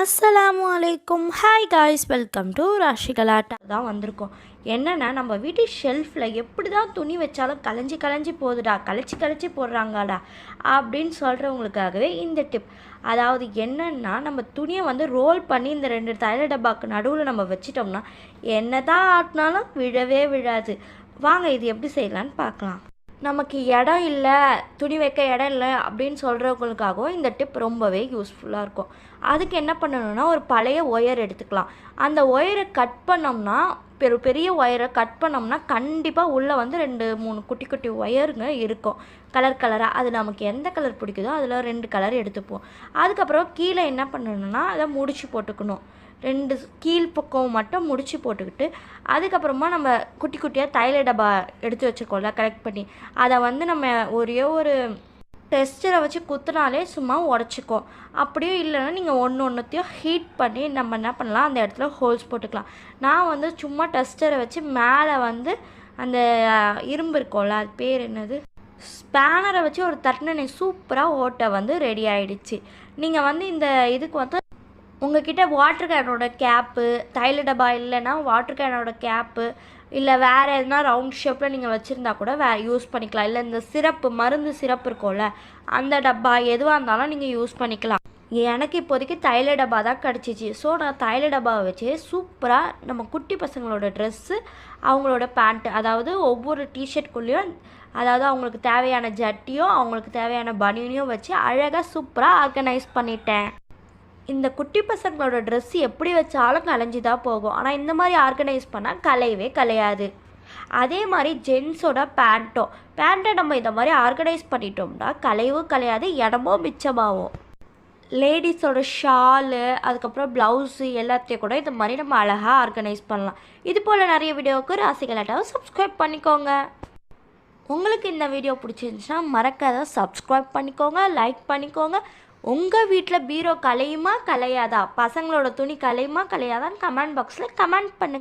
அஸ்ஸலாமு அலைக்கும் hi guys welcome to Rashi Galatta தான் வந்திருக்கோம். என்னென்னா நம்ம வீட்டு ஷெல்ஃபில் எப்படி தான் துணி வச்சாலும் கலைஞ்சி கலைஞ்சி போகுதுடா கலைச்சி கலைச்சி போடுறாங்கடா அப்படின்னு சொல்கிறவங்களுக்காகவே இந்த டிப் அதாவது என்னென்னா நம்ம துணியை வந்து ரோல் பண்ணி இந்த ரெண்டு தைல டப்பாக்கு நடுவில் நம்ம வச்சிட்டோம்னா என்ன தான் ஆட்டினாலும் விழவே விழாது. வாங்க இது எப்படி செய்யலான்னு பார்க்கலாம். நமக்கு இடம் இல்லை துணி வைக்க இடம் இல்லை அப்படின்னு சொல்கிறவங்களுக்காகவும் இந்த டிப் ரொம்பவே யூஸ்ஃபுல்லாக இருக்கும். அதுக்கு என்ன பண்ணணும்னா ஒரு பழைய ஒயர் எடுத்துக்கலாம். அந்த ஒயரை கட் பண்ணோம்னா பெரு பெரிய ஒயரை கட் பண்ணோம்னா கண்டிப்பாக உள்ளே வந்து ரெண்டு மூணு குட்டி குட்டி ஒயருங்க இருக்கும். கலர் கலராக அது நமக்கு எந்த கலர் பிடிக்குதோ அதில் ரெண்டு கலர் எடுத்துப்போம். அதுக்கப்புறம் கீழே என்ன பண்ணணும்னா அதை முடிச்சு போட்டுக்கணும். ரெண்டு கீழ் பக்கம் மட்டும் முடிச்சு போட்டுக்கிட்டு அதுக்கப்புறமா நம்ம குட்டி குட்டியாக தைல டப்பா எடுத்து வச்சுருக்கோம்ல கலெக்ட் பண்ணி. அதை வந்து நம்ம ஒரே ஒரு டெஸ்டரை வச்சு குத்துனாலே சும்மா உடச்சிக்கும் அப்படியும் இல்லைன்னா நீங்கள் ஒன்று ஒன்றுத்தையும் ஹீட் பண்ணி நம்ம என்ன பண்ணலாம் அந்த இடத்துல ஹோல்ஸ் போட்டுக்கலாம். நான் வந்து சும்மா டெஸ்டரை வச்சு மேலே வந்து அந்த இரும்பு இருக்கும்ல அது பேர் என்னது? ஸ்பேனரை வச்சு ஒரு தட்டினனை சூப்பராக ஓட்டை வந்து ரெடி ஆகிடுச்சு நீங்கள் வந்து இந்த இதுக்கு வந்து உங்ககிட்ட வாட்டர் கேனோட கேப்பு தைல டப்பா இல்லைன்னா வாட்டர் கேனோட கேப்பு இல்லை வேறு எதுனா ரவுண்ட் ஷேப்பில் நீங்கள் வச்சுருந்தா கூட வே யூஸ் பண்ணிக்கலாம். இல்லை இந்த சிரப்பு மருந்து சிரப்பு இருக்கும்ல அந்த டப்பா எதுவாக இருந்தாலும் நீங்கள் யூஸ் பண்ணிக்கலாம். எனக்கு இப்போதைக்கு தைல டப்பா தான் கிடச்சிச்சு. ஸோ நான் தைல டப்பாவை வச்சு சூப்பராக நம்ம குட்டி பசங்களோட ட்ரெஸ்ஸு அவங்களோட பேண்ட்டு அதாவது ஒவ்வொரு டிஷர்ட்குள்ளேயும் அதாவது அவங்களுக்கு தேவையான ஜட்டியும் அவங்களுக்கு தேவையான பனியனையும் வச்சு அழகாக சூப்பராக ஆர்கனைஸ் பண்ணிட்டேன். இந்த குட்டி பசங்களோட ட்ரெஸ் எப்படி வச்சாலும் கலைஞ்சி தான் போகும். ஆனால் இந்த மாதிரி ஆர்கனைஸ் பண்ணால் கலையவே கலையாது. அதே மாதிரி ஜென்ஸோட பேண்ட்டும் பேண்ட்டை நம்ம இந்த மாதிரி ஆர்கனைஸ் பண்ணிட்டோம்னா கலையவும் கலையாது இடமும் மிச்சமாகும். லேடிஸோட ஷாலு அதுக்கப்புறம் ப்ளவுஸு எல்லாத்தையும் கூட இந்த மாதிரி நம்ம அழகாக ஆர்கனைஸ் பண்ணலாம். இது போல் நிறைய வீடியோவுக்கு ராசிகளாட்டாவை சப்ஸ்கிரைப் பண்ணிக்கோங்க. உங்களுக்கு இந்த வீடியோ பிடிச்சிருந்துச்சுன்னா மறக்காத சப்ஸ்கிரைப் பண்ணிக்கோங்க லைக் பண்ணிக்கோங்க. உங்கள் வீட்டில் பீரோ கலையுமா? கலையாதா? பசங்களோட துணி கலையுமா? கலையாதான்னு கமெண்ட் பாக்ஸில் கமெண்ட் பண்ணுங்கள்